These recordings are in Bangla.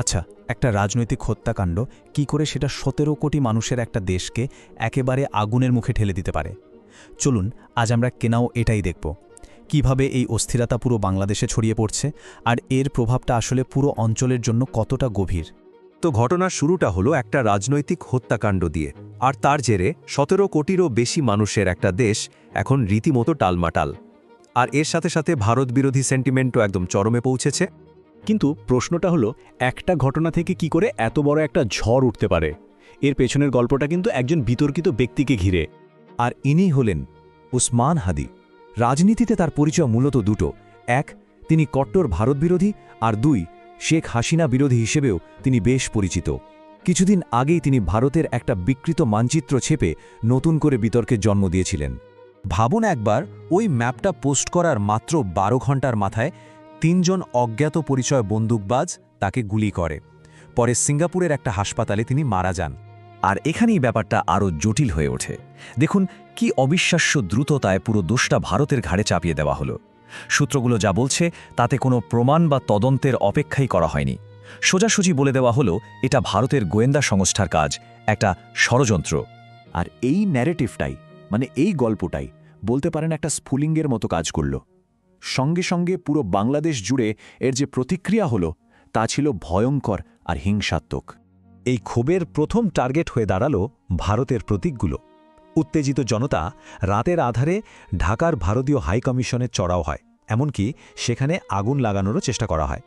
আচ্ছা একটা রাজনৈতিক হত্যাকাণ্ড কি করে সেটা সতেরো কোটি মানুষের একটা দেশকে একেবারে আগুনের মুখে ঠেলে দিতে পারে? চলুন, আজ আমরা কেনাও এটাই দেখব। কীভাবে এই অস্থিরতা পুরো বাংলাদেশে ছড়িয়ে পড়ছে আর এর প্রভাবটা আসলে পুরো অঞ্চলের জন্য কতটা গভীর? তো ঘটনার শুরুটা হলো একটা রাজনৈতিক হত্যাকাণ্ড দিয়ে, আর তার জেরে সতেরো কোটিরও বেশি মানুষের একটা দেশ এখন রীতিমতো টালমাটাল। আর এর সাথে সাথে ভারত বিরোধী সেন্টিমেন্টও একদম চরমে পৌঁছেছে। কিন্তু প্রশ্নটা হলো, একটা ঘটনা থেকে কি করে এত বড় একটা ঝড় উঠতে পারে? এর পেছনের গল্পটা কিন্তু একজন বিতর্কিত ব্যক্তিকে ঘিরে। আর ইনি হলেন উসমান হাদি। রাজনীতিতে তার পরিচয় মূলত দুটো। এক, তিনি কট্টর ভারত বিরোধী, আর দুই, শেখ হাসিনা বিরোধী হিসেবেও তিনি বেশ পরিচিত। কিছুদিন আগেই তিনি ভারতের একটা বিকৃত মানচিত্র ছেপে নতুন করে বিতর্কের জন্ম দিয়েছিলেন। ভাবুন একবার, ওই ম্যাপটা পোস্ট করার মাত্র বারো ঘণ্টার মাথায় তিনজন অজ্ঞাত পরিচয় বন্দুকবাজ তাকে গুলি করে। পরে সিঙ্গাপুরের একটা হাসপাতালে তিনি মারা যান। আর এখানেই ব্যাপারটা আরও জটিল হয়ে ওঠে। দেখুন, কি অবিশ্বাস্য দ্রুততায় পুরো দোষটা ভারতের ঘাড়ে চাপিয়ে দেওয়া হলো। সূত্রগুলো যা বলছে, তাতে কোনো প্রমাণ বা তদন্তের অপেক্ষাই করা হয়নি। সোজাসুজি বলে দেওয়া হলো, এটা ভারতের গোয়েন্দা সংস্থার কাজ, একটা ষড়যন্ত্র। আর এই ন্যারেটিভটাই মানে এই গল্পটাই, বলতে পারেন একটা স্ফুলিঙ্গের মতো কাজ করল। সঙ্গে সঙ্গে পুরো বাংলাদেশ জুড়ে এর যে প্রতিক্রিয়া হলো, তা ছিল ভয়ঙ্কর আর হিংসাত্মক। এই ক্ষোভের প্রথম টার্গেট হয়ে দাঁড়াল ভারতের প্রতীকগুলো। উত্তেজিত জনতা রাতের আধারে ঢাকার ভারতীয় হাইকমিশনে চড়াও হয়, এমনকি সেখানে আগুন লাগানোরও চেষ্টা করা হয়।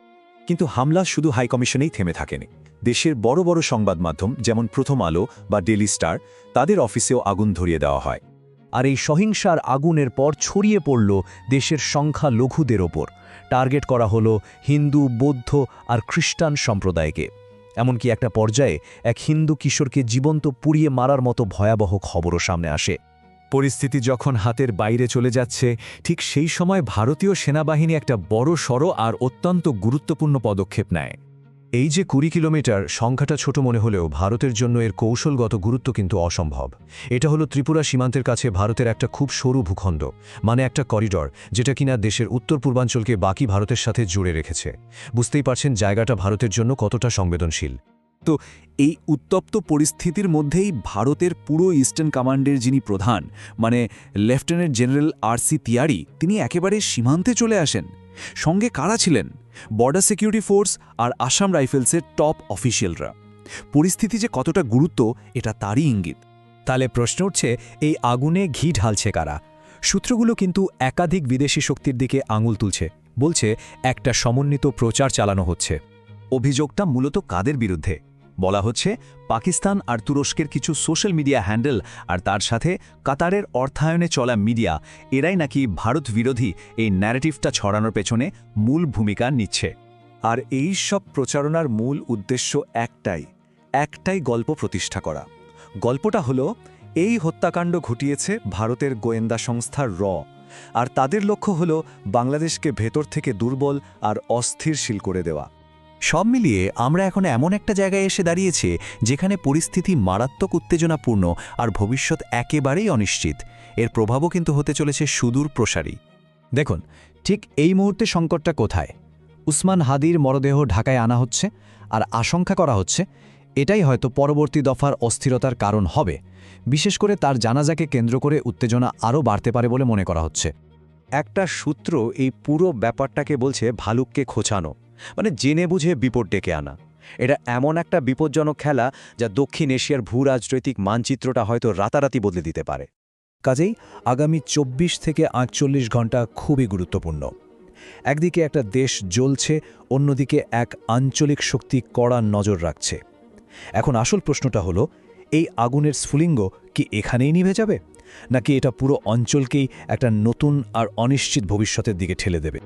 কিন্তু হামলা শুধু হাইকমিশনেই থেমে থাকেনি। দেশের বড় বড় সংবাদ মাধ্যম যেমন প্রথম আলো বা ডেলি স্টার, তাদের অফিসেও আগুন ধরিয়ে দেওয়া হয়। আর এই সহিংসার আগুনের পর ছড়িয়ে পড়ল দেশের সংখ্যা লঘুদের ওপর। টার্গেট করা হলো হিন্দু, বৌদ্ধ আর খ্রিস্টান সম্প্রদায়কে। এমনকি একটা পর্যায়ে এক হিন্দু কিশোরকে জীবন্ত পুড়িয়ে মারার মতো ভয়াবহ খবরও সামনে আসে। পরিস্থিতি যখন হাতের বাইরে চলে যাচ্ছে, ঠিক সেই সময় ভারতীয় সেনাবাহিনী একটা বড় সড় আর অত্যন্ত গুরুত্বপূর্ণ পদক্ষেপ নেয়। এই যে কুড়ি কিলোমিটার, সংখ্যাটা ছোট মনে হলেও ভারতের জন্য এর কৌশলগত গুরুত্ব কিন্তু অসম্ভব। এটা হলো ত্রিপুরা সীমান্তের কাছে ভারতের একটা খুব সরু ভূখণ্ড মানে একটা করিডর, যেটা কিনা দেশের উত্তর পূর্বাঞ্চলকে বাকি ভারতের সাথে জুড়ে রেখেছে। বুঝতেই পারছেন জায়গাটা ভারতের জন্য কতটা সংবেদনশীল। তো এই উত্তপ্ত পরিস্থিতির মধ্যেই ভারতের পুরো ইস্টার্ন কমান্ডের যিনি প্রধান মানে lieutenant general R C Tiwari তিনি একেবারে সীমান্তে চলে আসেন। সঙ্গে কারা ছিলেন? বর্ডার সিকিউরিটি ফোর্স আর আসাম রাইফেলসের টপ অফিসিয়ালরা পরিস্থিতি যে কতটা গুরুত্ব, এটা তারই ইঙ্গিত। তাহলে প্রশ্ন উঠছে, এই আগুনে ঘি ঢালছে কারা? সূত্রগুলো কিন্তু একাধিক বিদেশি শক্তির দিকে আঙুল তুলছে। বলছে, একটা সমন্বিত প্রচার চালানো হচ্ছে। অভিযোগটা মূলত কাদের বিরুদ্ধে? বলা হচ্ছে পাকিস্তান আর তুরস্কের কিছু সোশ্যাল মিডিয়া হ্যান্ডেল আর তার সাথে কাতারের অর্থায়নে চলা মিডিয়া, এরাই নাকি ভারত বিরোধী এই ন্যারেটিভটা ছড়ানোর পেছনে মূল ভূমিকা নিচ্ছে। আর এই সব প্রচারণার মূল উদ্দেশ্য একটাই একটাই গল্প প্রতিষ্ঠা করা। গল্পটা হলো, এই হত্যাকাণ্ড ঘটিয়েছে ভারতের গোয়েন্দা সংস্থার র, আর তাদের লক্ষ্য হল বাংলাদেশকে ভেতর থেকে দুর্বল আর অস্থিরশীল করে দেওয়া। সব মিলিয়ে আমরা এখন এমন একটা জায়গায় এসে দাঁড়িয়েছে যেখানে পরিস্থিতি মারাত্মক উত্তেজনাপূর্ণ আর ভবিষ্যৎ একেবারেই অনিশ্চিত। এর প্রভাবও কিন্তু হতে চলেছে সুদূর প্রসারী। দেখুন, ঠিক এই মুহূর্তে সংকটটা কোথায়? উসমান হাদির মরদেহ ঢাকায় আনা হচ্ছে আর আশঙ্কা করা হচ্ছে এটাই হয়তো পরবর্তী দফার অস্থিরতার কারণ হবে। বিশেষ করে তার জানাজাকে কেন্দ্র করে উত্তেজনা আরও বাড়তে পারে বলে মনে করা হচ্ছে। একটা সূত্র এই পুরো ব্যাপারটাকে বলছে ভালুককে খোঁচানো। মানে জেনে বুঝে বিপদ ডেকে আনা। এটা এমন একটা বিপজ্জনক খেলা যা দক্ষিণ এশিয়ার ভূ রাজনৈতিক মানচিত্রটা হয়তো রাতারাতি বদলে দিতে পারে। কাজেই আগামী ২৪ থেকে আটচল্লিশ ঘণ্টা খুবই গুরুত্বপূর্ণ। একদিকে একটা দেশ জ্বলছে, অন্যদিকে এক আঞ্চলিক শক্তি কড়া নজর রাখছে। এখন আসল প্রশ্নটা হলো, এই আগুনের স্ফুলিঙ্গ কি এখানেই নিভে যাবে? নাকি এটা পুরো অঞ্চলকেই একটা নতুন আর অনিশ্চিত ভবিষ্যতের দিকে ঠেলে দেবে?